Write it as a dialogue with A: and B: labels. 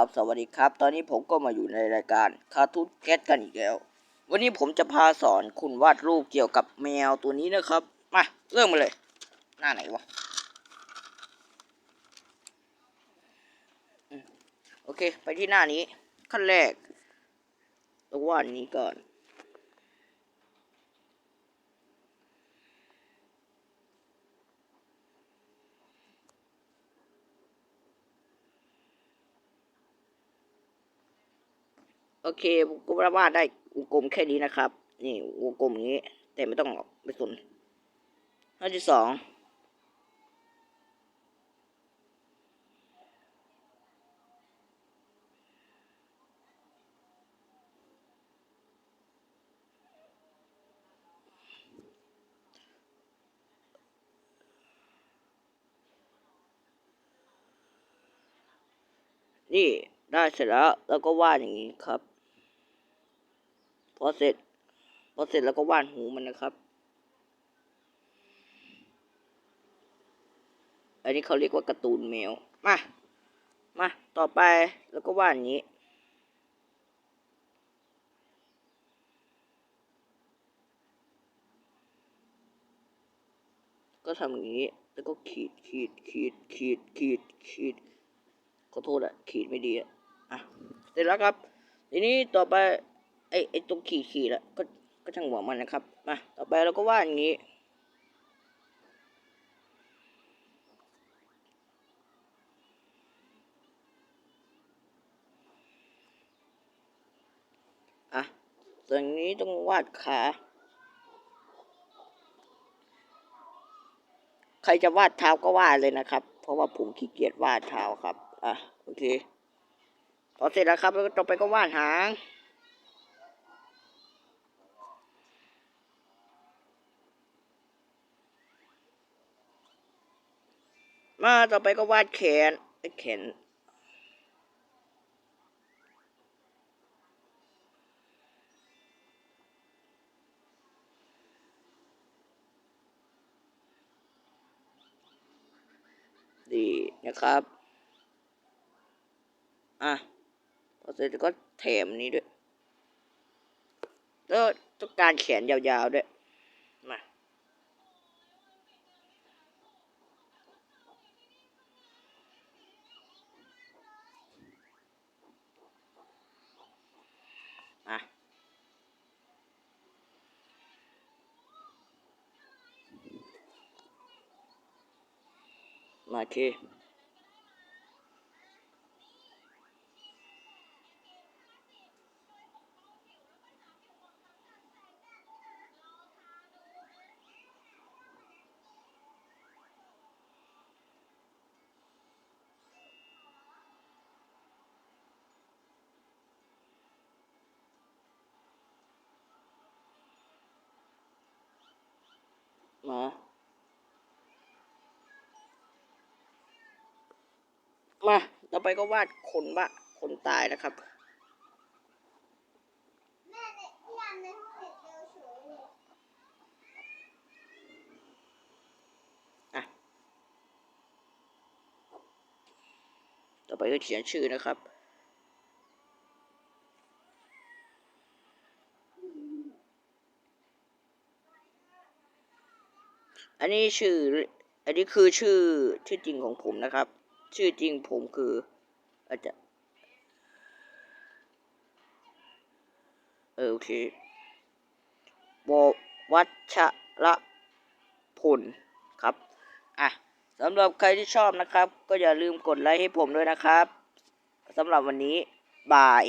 A: ครับสวัสดีครับ ตอนนี้ผมก็มาอยู่ในรายการคาทูนแก๊กันอีกแล้ว วันนี้ผมจะพาสอนคุณวาดรูปเกี่ยวกับแมวตัวนี้นะครับ มาเริ่มมาเลย หน้าไหนวะโอเค ไปที่หน้านี้ ขั้นแรกเราวาดนี้ก่อน โอเคก็วาดได้วงกลมแค่นี้นะครับ นี่วงกลมอย่างนี้ แต่ไม่ต้องหรอกไม่สนหน้าที่สองนี่ได้เสร็จแล้วแล้วก็วาดอย่างนี้ครับ พอเสร็จ พอเสร็จแล้วก็ว่าดหูมันนะครับ อันนี้เขาเรียกว่าการ์ตูนแมว มา มา ต่อไปแล้วก็ว่างนี้ก็ทำอย่างนี้ แล้วก็ขีด ขีด ขีด ขีด ขีด ขีด ขอโทษอะขีดไม่ดีอะอะ เสร็จแล้วครับ ทีนี้ต่อไป ไอ้ไอ้ตรงขีดขีดอะก็ก็ช่างหัวมันนะครับมาต่อไปเราก็วาดอย่างนี้ อะส่วนนี้ต้องวาดขา ใครจะวาดเท้าก็วาดเลยนะครับ เพราะว่าผมขี้เกียจวาดเท้าครับ อะ โอเคพอเสร็จแล้วครับแล้วต่อไปก็วาดหาง มาต่อไปก็วาดแขนแขนดีนะครับ อะพอเสร็จก็แถมนี้ด้วย แล้วต้องการแขนยาวๆด้วย มาโอเค มา มา ต่อ ไปก็วาดคนบะคนตายนะครับ ต่อไปก็เขียนชื่อนะครับอันนี้ชื่อ อันนี้คือชื่อชื่อจริงของผมนะครับ ชื่อจริงผมคือ อาจจะเออโอเคบวัชระผลครับ อะสำหรับใครที่ชอบนะครับ ก็อย่าลืมกดไลค์ให้ผมด้วยนะครับสำหรับวันนี้ บาย